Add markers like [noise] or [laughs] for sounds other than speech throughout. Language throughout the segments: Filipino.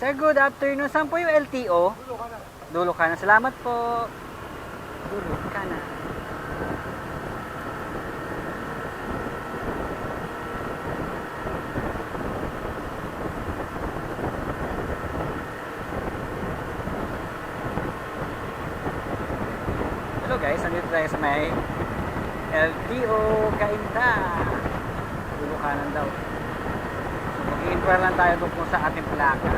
Sir, good afternoon. Saan po yung LTO? Dulo ka na. Salamat po. Dulo ka na. Hello guys, nandito tayo sa may LTO Kainta. Dulo kanan daw. Mag-inquire lang tayo doon sa ating plaka.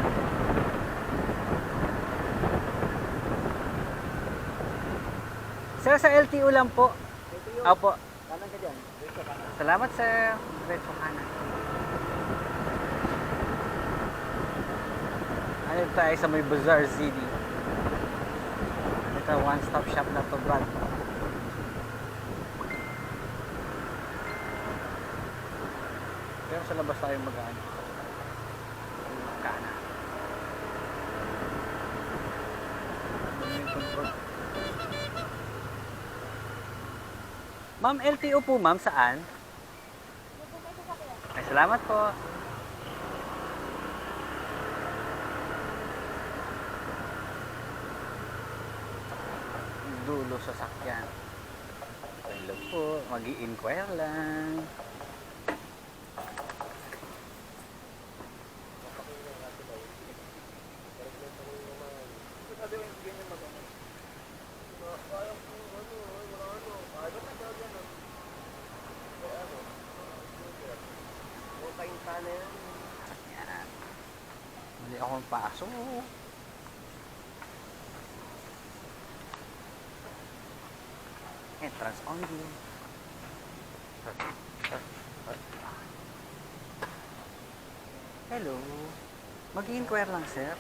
Sir, sa LTO lang po. Opo. Kanan ka dyan. Kanan. Salamat sir. Diretso kanan. Ano tayo sa may Bazaar City. Ito, one-stop shop na to, Brad. Pero sa labas tayo mag-ano. Kanan. Ano yung control? Ma'am, LTO po ma'am, saan? Ay, salamat po. Dulo sa sakyan. Hello po, mag inquire lang. Yung kanan yan. Yan. Hindi ako pasok. Entrance only. Hello. Mag-inquire lang, sir.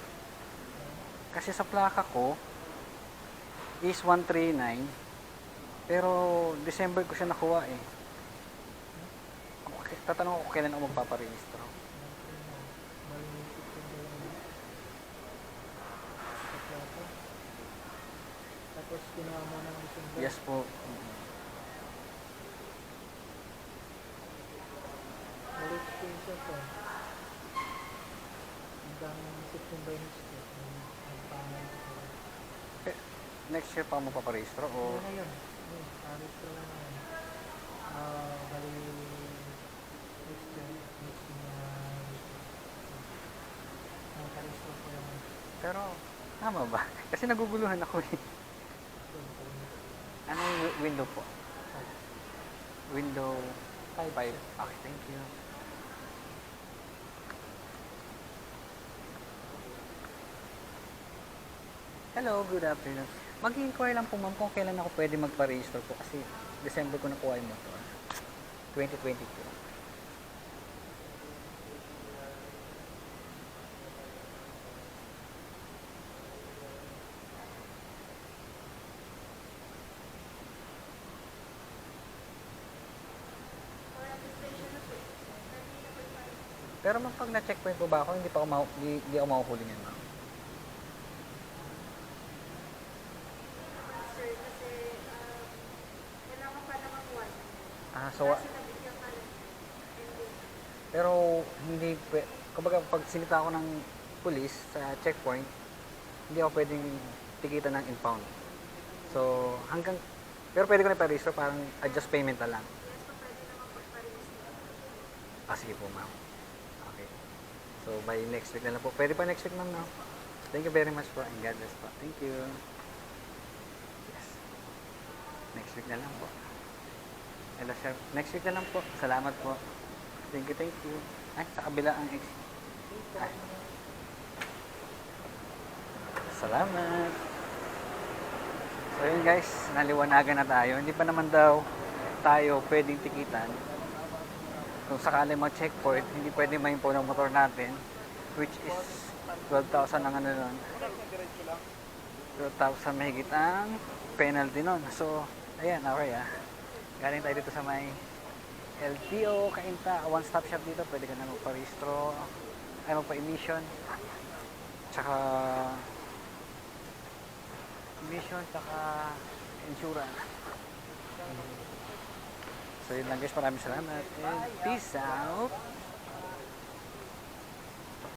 Kasi sa plaka ko is 139. Pero December ko siya nakuha eh. Tatanong ako kailan ako magpaparehistro. Tapos ginawa mo ng December. Yes po. Balik ko yung siya to. Hanggang September next year. Ko. Next year pa ako magpaparehistro o Ano na yun? Yun, Paris ko lang naman. Ah, bali next year. Next year na ang Paris ko ko yung pero tama ba? [laughs] Kasi naguguluhan ako eh. Ano yung wi- window po? Window 5. Okay, thank you. Hello, good afternoon. Mag-inquire lang po ma'am kung kailan ako pwede magpa-register po kasi December ko nakuha yung motor. 2022. Pero ma'am, pag na-checkpoint po ba ako, hindi pa ako, mahu- hindi, hindi ako mahuhuli niyan ma'am. Sir, kasi um, kailangan pa naman one. Ah, so, wa- Kasi nabigyan ka lang. Hindi. pero hindi, pwe- kumbaga pag sinita ako ng police sa checkpoint, hindi ako pwedeng tikitan ng impound. So, hanggang, pero pwede ko na i-register, parang adjust payment na lang. Yes, pa pwede naman pagpa-register. Ah, sige po ma'am. So, by next week na lang po. Pwede pa next week ma'am, no? Thank you very much po and God bless po. Thank you. Yes. Next week na lang po. Hello, sir. Next week na lang po. Salamat po. Thank you, thank you. Ay, sa kabila ang ex. Ay. Salamat. So yun guys, naliwanagan na tayo. Hindi pa naman daw tayo pwedeng tikitan kung sakali mag-checkpoint, hindi pwede ma-impo ng motor natin, which is 12,000 ang ano nun. 12,000 mahigit ang penalty nun. So, ayan, okay ah. Galing tayo dito sa may LTO, Kainta, one-stop shop dito. Pwede ka na magpa-registro, ay magpa-emission. Tsaka, emission, tsaka insurance. So yun lang guys, maraming salamat and peace out.